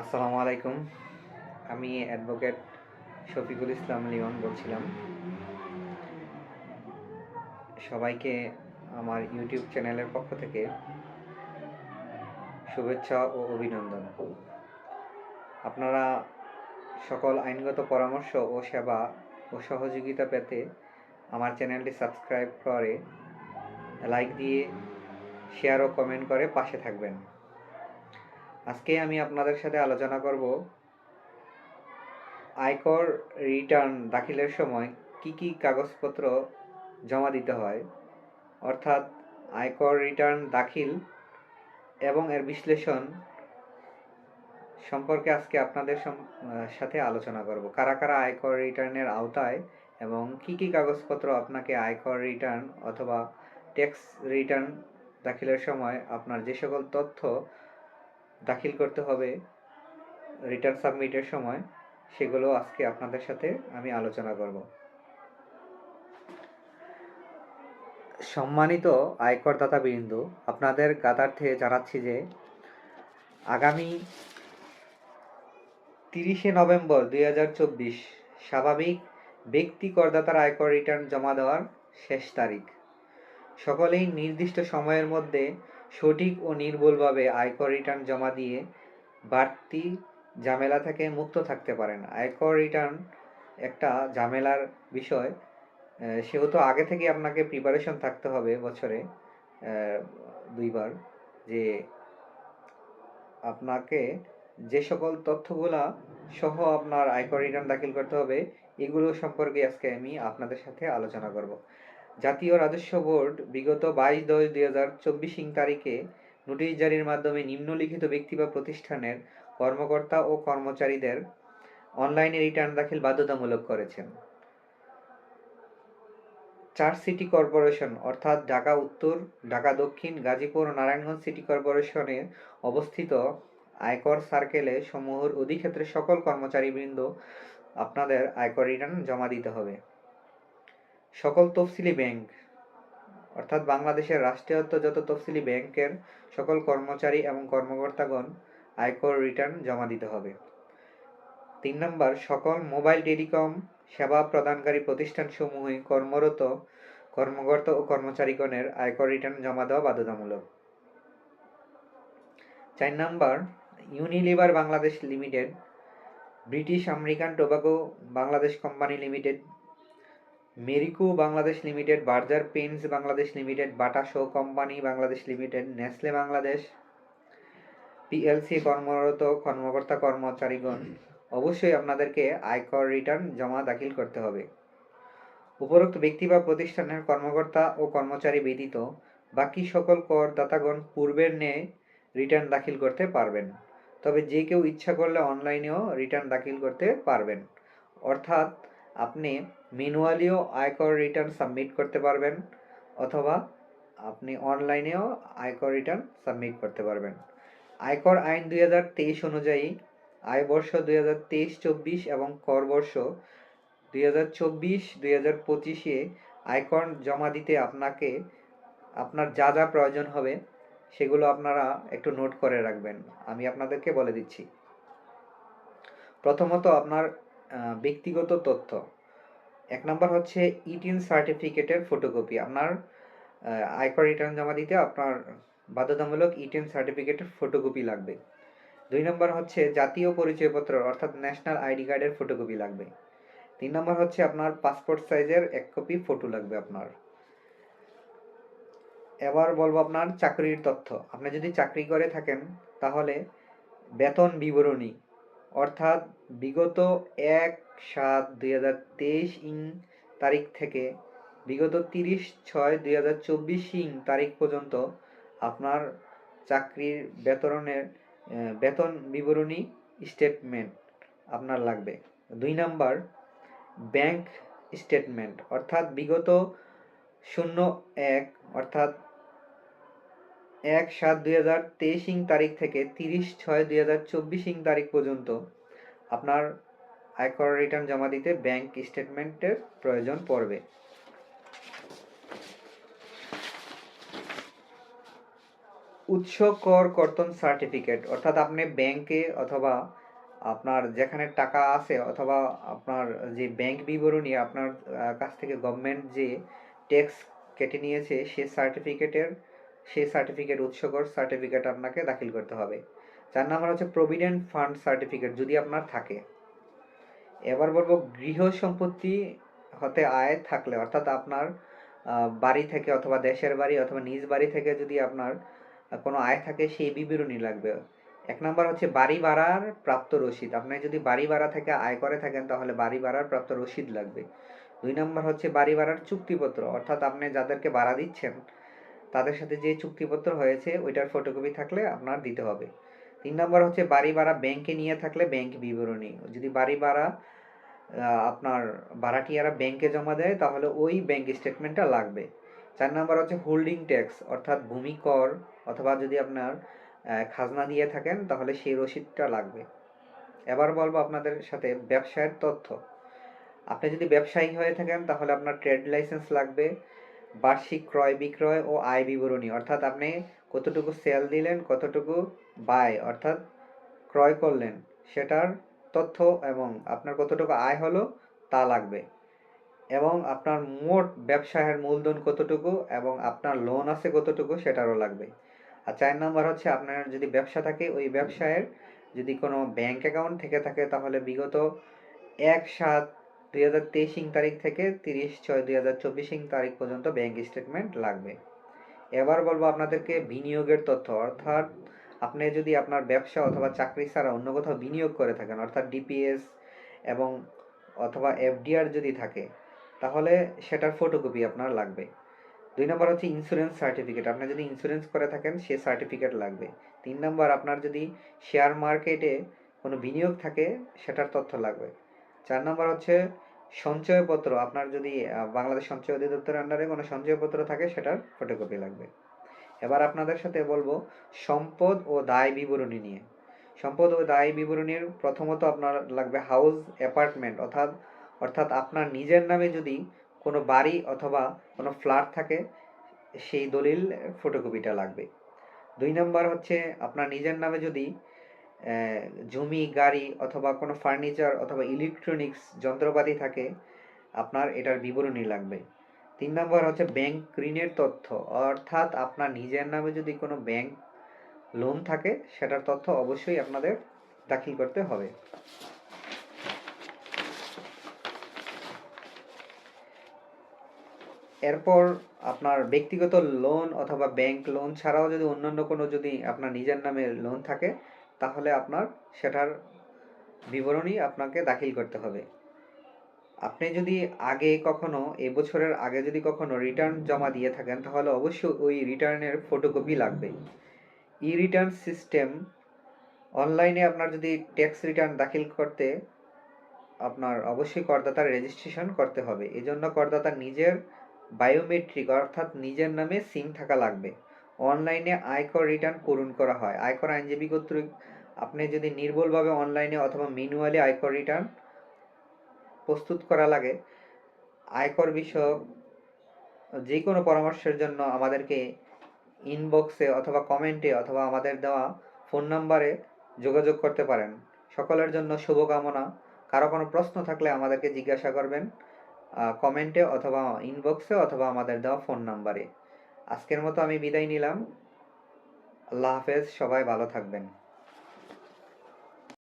আসসালামু আলাইকুম। আমি অ্যাডভোকেট শফিকুল ইসলাম লিওন বলছিলাম। সবাইকে আমার ইউটিউব চ্যানেলের পক্ষ থেকে শুভেচ্ছা ও অভিনন্দন। আপনারা সকল আইনগত পরামর্শ ও সেবা ও সহযোগিতা পেতে আমার চ্যানেলটি সাবস্ক্রাইব করে লাইক দিয়ে শেয়ার ও কমেন্ট করে পাশে থাকবেন। আজকে আমি আপনাদের সাথে আলোচনা করব আয়কর রিটার্ন দাখিলের সময় কি কি কাগজপত্র জমা দিতে হয়, অর্থাৎ আয়কর রিটার্ন দাখিল এবং এর বিশ্লেষণ সম্পর্কে আজকে আপনাদের সাথে আলোচনা করব। কারা কারা আয়কর রিটার্নের আওতায় এবং কি কি কাগজপত্র আপনাকে আয়কর রিটার্ন অথবা ট্যাক্স রিটার্ন দাখিলের সময় আপনার যে সকল তথ্য দাখিল করতে হবে রিটার্ন সাবমিটের সময়। সেগুলো আজকে আপনাদের সাথে আমি আলোচনা করব। সম্মানিত আয়করদাতা বিন্দু, আপনাদের গাতার্থে জানাচ্ছি যে আগামী তিরিশে নভেম্বর দুই হাজার চব্বিশ স্বাভাবিক ব্যক্তি করদাতার আয়কর রিটার্ন জমা দেওয়ার শেষ তারিখ। সকলেই নির্দিষ্ট সময়ের মধ্যে সঠিক ও নির্ভুলভাবে আয়কর রিটার্ন জমা দিয়ে বাড়তি ঝামেলা থেকে মুক্ত থাকতে পারেন। আয়কর রিটার্ন একটা ঝামেলার বিষয়। সেহেতু আগে থেকে আপনাকে প্রিপারেশন থাকতে হবে বছরে দুইবার যে আপনাকে যে সকল তথ্যগুলা সহ আপনার আয়কর রিটার্ন দাখিল করতে হবে, এগুলো সম্পর্কে আজকে আমি আপনাদের সাথে আলোচনা করব। জাতীয় রাজস্ব বোর্ড বিগত বাইশ দশ দুই হাজার চব্বিশ ইং তারিখে নোটিশ জারির মাধ্যমে নিম্নলিখিত ব্যক্তি বা প্রতিষ্ঠানের কর্মকর্তা ও কর্মচারীদের অনলাইনে রিটার্ন দাখিল বাধ্যতামূলক করেছেন। চার সিটি কর্পোরেশন অর্থাৎ ঢাকা উত্তর, ঢাকা দক্ষিণ, গাজীপুর ও নারায়ণগঞ্জ সিটি কর্পোরেশনে অবস্থিত আয়কর সার্কেলে সমূহের অধিক্ষেত্রে সকল কর্মচারীবৃন্দ আপনাদের আয়কর রিটার্ন জমা দিতে হবে। সকল তফসিলি ব্যাংক, অর্থাৎ বাংলাদেশের রাষ্ট্রায়ত্ত যত তফসিলি ব্যাংকের সকল কর্মচারী এবং কর্মকর্তাগণ আয়কর রিটার্ন জমা দিতে হবে। তিন নম্বর, সকল মোবাইল টেলিকম সেবা প্রদানকারী প্রতিষ্ঠানসমূহে কর্মরত কর্মকর্তা ও কর্মচারীগণের আয়কর রিটার্ন জমা দেওয়া বাধ্যতামূলক। চার নম্বর, Unilever Bangladesh limited, British American Tobacco Bangladesh company limited Marico Bangladesh limited, Berger Paints Bangladesh limited, Bata shoe company Bangladesh limited, Nestle Bangladesh, PLC কর্মরত কর্মকর্তা কর্মচারীগণ, অবশ্যই আপনাদেরকে আয়কর রিটার্ন জমা দাখিল করতে হবে। উপরোক্ত ব্যক্তি বা প্রতিষ্ঠানের কর্মকর্তা ও কর্মচারী ব্যতীত বাকি সকল করদাতাগণ পূর্বের ন্যায় রিটার্ন দাখিল করতে পারবেন। তবে যে কেউ ইচ্ছা করলে অনলাইনেও রিটার্ন দাখিল করতে পারবেন। অর্থাৎ আপনি ম্যানুয়ালিও আয়কর রিটার্ন সাবমিট করতে পারবেন, অথবা আপনি অনলাইনেও আয়কর রিটার্ন সাবমিট করতে পারবেন। আয়কর আইন দুই হাজার তেইশ অনুযায়ী আয় বর্ষ দুই হাজার তেইশ, চব্বিশ এবং কর বর্ষ দুই হাজার চব্বিশ, দুই হাজার পঁচিশে আয়কর জমা দিতে আপনাকে আপনার যা যা প্রয়োজন হবে সেগুলো আপনারা একটু নোট করে রাখবেন। আমি আপনাদেরকে বলে দিচ্ছি। প্রথমত আপনার ব্যক্তিগত তথ্য। এক নম্বর হচ্ছে ইটিন সার্টিফিকেটের ফটোকপি আপনার আয়কর রিটার্ন জমা দিতে আপনার বাধ্যতামূলক ইটেন সার্টিফিকেটের ফটোকপি লাগবে। দুই নম্বর হচ্ছে জাতীয় পরিচয়পত্র, অর্থাৎ ন্যাশনাল আইডি কার্ডের ফটোকপি লাগবে। তিন নম্বর হচ্ছে আপনার পাসপোর্ট সাইজের এক কপি ফটো লাগবে আপনার। এবার বলব আপনার চাকরির তথ্য। আপনি যদি চাকরি করে থাকেন, তাহলে বেতন বিবরণী অর্থাৎ বিগত এক সাত দুই হাজার তেইশ ইং তারিখ থেকে বিগত তিরিশ ছয় দুই হাজার চব্বিশ ইং তারিখ পর্যন্ত আপনার চাকরির বেতনের বেতন বিবরণী স্টেটমেন্ট আপনার লাগবে। দুই নাম্বার ব্যাংক স্টেটমেন্ট অর্থাৎ বিগত শূন্য এক অর্থাৎ এক সাত দুই হাজার তেইশ ইং তারিখ থেকে তিরিশ ছয় দুই হাজার চব্বিশ ইং তারিখ পর্যন্ত আপনার আয়কর রিটার্ন জমা দিতে ব্যাংক স্টেটমেন্টের প্রয়োজন পড়বে। উৎস কর কর্তন সার্টিফিকেট অর্থাৎ আপনি ব্যাংকে অথবা আপনার যেখানে টাকা আছে অথবা আপনার যে ব্যাংক বিবরণী আপনার কাছ থেকে গভর্নমেন্ট যে ট্যাক্স কেটে নিয়েছে সে সার্টিফিকেটের সেই সার্টিফিকেট উৎসকর সার্টিফিকেট আপনাকে দাখিল করতে হবে। চার নাম্বার হচ্ছে প্রভিডেন্ট ফান্ড সার্টিফিকেট যদি আপনার থাকে। এবার বলব গৃহ সম্পত্তি হতে আয় থাকলে, অর্থাৎ আপনার বাড়ি থেকে অথবা দেশের বাড়ি অথবা নিজ বাড়ি থেকে যদি আপনার কোনো আয় থাকে সেই বিবরণী লাগবে। এক নাম্বার হচ্ছে বাড়ি ভাড়ার প্রাপ্ত রসিদ। আপনি যদি বাড়ি ভাড়া থেকে আয় করে থাকেন, তাহলে বাড়ি ভাড়ার প্রাপ্ত রসিদ লাগবে। দুই নাম্বার হচ্ছে বাড়ি ভাড়ার চুক্তিপত্র। অর্থাৎ আপনি যাদেরকে ভাড়া দিচ্ছেন তাদের সাথে যে চুক্তিপত্র হয়েছে, ওইটার ফটোকপি থাকলে আপনার দিতে হবে। তিন নাম্বার হচ্ছে বাড়ি ভাড়া ব্যাংকে নিয়ে থাকলে ব্যাংক বিবরণী। যদি বাড়ি ভাড়া আপনার ভাড়াটিয়ারা ব্যাংকে জমা দেয়, তাহলে ওই ব্যাংক স্টেটমেন্টটা লাগবে। চার নাম্বার হচ্ছে হোল্ডিং ট্যাক্স অর্থাৎ ভূমি কর অথবা যদি আপনার খাজনা দিয়ে থাকেন, তাহলে সেই রসিদটা লাগবে। এবার বলব আপনাদের সাথে ব্যবসায়ের তথ্য। আপনি যদি ব্যবসায়ী হয়ে থাকেন, তাহলে আপনার ট্রেড লাইসেন্স লাগবে। বার্ষিক ক্রয় বিক্রয় ও আয় বিবরণী। অর্থাৎ আপনি কতটুকু সেল দিলেন, কতটুকু বাই অর্থাৎ ক্রয় করলেন, সেটার তথ্য এবং আপনার কতটুকু আয় হলো তা লাগবে। এবং আপনার মোট ব্যবসায়ের মূলধন কতটুকু এবং আপনার লোন আছে কতটুকু সেটারও লাগবে। আর চার নাম্বার হচ্ছে আপনার যদি ব্যবসা থাকে, ওই ব্যবসায়ের যদি কোনো ব্যাংক অ্যাকাউন্ট থেকে থাকে, তাহলে বিগত এক সাত দুই হাজার তেইশ তারিখ থেকে তিরিশ ছয় দুই হাজার চব্বিশ তারিখ পর্যন্ত ব্যাংক স্টেটমেন্ট লাগবে। এবার বলব আপনাদেরকে বিনিয়োগের তথ্য। অর্থাৎ আপনি যদি আপনার ব্যবসা অথবা চাকরি ছাড়া অন্য কোথাও বিনিয়োগ করে থাকেন, অর্থাৎ ডিপিএস এবং অথবা এফডিআর যদি থাকে, তাহলে সেটার ফটোকপি আপনার লাগবে। দুই নম্বর হচ্ছে ইন্স্যুরেন্স সার্টিফিকেট আপনি যদি ইন্স্যুরেন্স করে থাকেন, সে সার্টিফিকেট লাগবে। তিন নম্বর, আপনার যদি শেয়ার মার্কেটে কোনো বিনিয়োগ থাকে, সেটার তথ্য লাগবে। চার নম্বর হচ্ছে সঞ্চয়পত্র। আপনার যদি বাংলাদেশ সঞ্চয় অধিদপ্তরের আন্ডারে কোনো সঞ্চয়পত্র থাকে, সেটার ফটোকপি লাগবে। এবার আপনাদের সাথে বলব সম্পদ ও দায় বিবরণী নিয়ে। সম্পদ ও দায় বিবরণীর প্রথমত আপনার লাগবে হাউস অ্যাপার্টমেন্ট অর্থাৎ অর্থাৎ আপনার নিজের নামে যদি কোনো বাড়ি অথবা কোনো ফ্ল্যাট থাকে, সেই দলিল ফটোকপিটা লাগবে। দুই নম্বর হচ্ছে আপনার নিজের নামে যদি জমি, গাড়ি অথবা কোনো ফার্নিচার অথবা ইলেকট্রনিক্স যন্ত্রপাতি থাকে, আপনার এটার বিবরণী লাগবে। তিন নম্বর হচ্ছে ব্যাংক ঋণের তথ্য। অর্থাৎ আপনার নিজের নামে যদি কোনো ব্যাংক লোন থাকে, সেটার তথ্য অবশ্যই আপনাদের দাখিল করতে হবে। এরপর আপনার ব্যক্তিগত লোন অথবা ব্যাংক লোন ছাড়াও যদি অন্যান্য কোনো যদি আপনার নিজের নামে লোন থাকে তাহলে আপনার সেটার বিবরণী আপনাকে দাখিল করতে হবে। আপনি যদি আগে কখনো এবছরের আগে যদি কখনো রিটার্ন জমা দিয়ে থাকেন, তাহলে অবশ্যই ওই রিটার্নের ফটোকপি লাগবে ই রিটার্ন সিস্টেম অনলাইনে আপনার যদি ট্যাক্স রিটার্ন দাখিল করতে, আপনার অবশ্যই করদাতার রেজিস্ট্রেশন করতে হবে। এজন্য করদাতার নিজের বায়োমেট্রিক অর্থাৎ নিজের নামে সিম থাকা লাগবে। অনলাইনে আয়কর রিটার্ন পূরণ করা হয়। আয়কর আইনজীবী কর্তৃক আপনি যদি নির্ভুলভাবে অনলাইনে অথবা ম্যানুয়ালি আয়কর রিটার্ন প্রস্তুত করা লাগে, আয়কর বিষয়ক যে কোনো পরামর্শের জন্য আমাদেরকে ইনবক্সে অথবা কমেন্টে অথবা আমাদের দেওয়া ফোন নাম্বারে যোগাযোগ করতে পারেন। সকলের জন্য শুভকামনা। কারও কোনো প্রশ্ন থাকলে আমাদেরকে জিজ্ঞাসা করবেন কমেন্টে অথবা ইনবক্সে অথবা আমাদের দেওয়া ফোন নাম্বারে আজকের মতো আমি বিদায় নিলাম। আল্লাহ হাফেজ সবাই ভালো থাকবেন।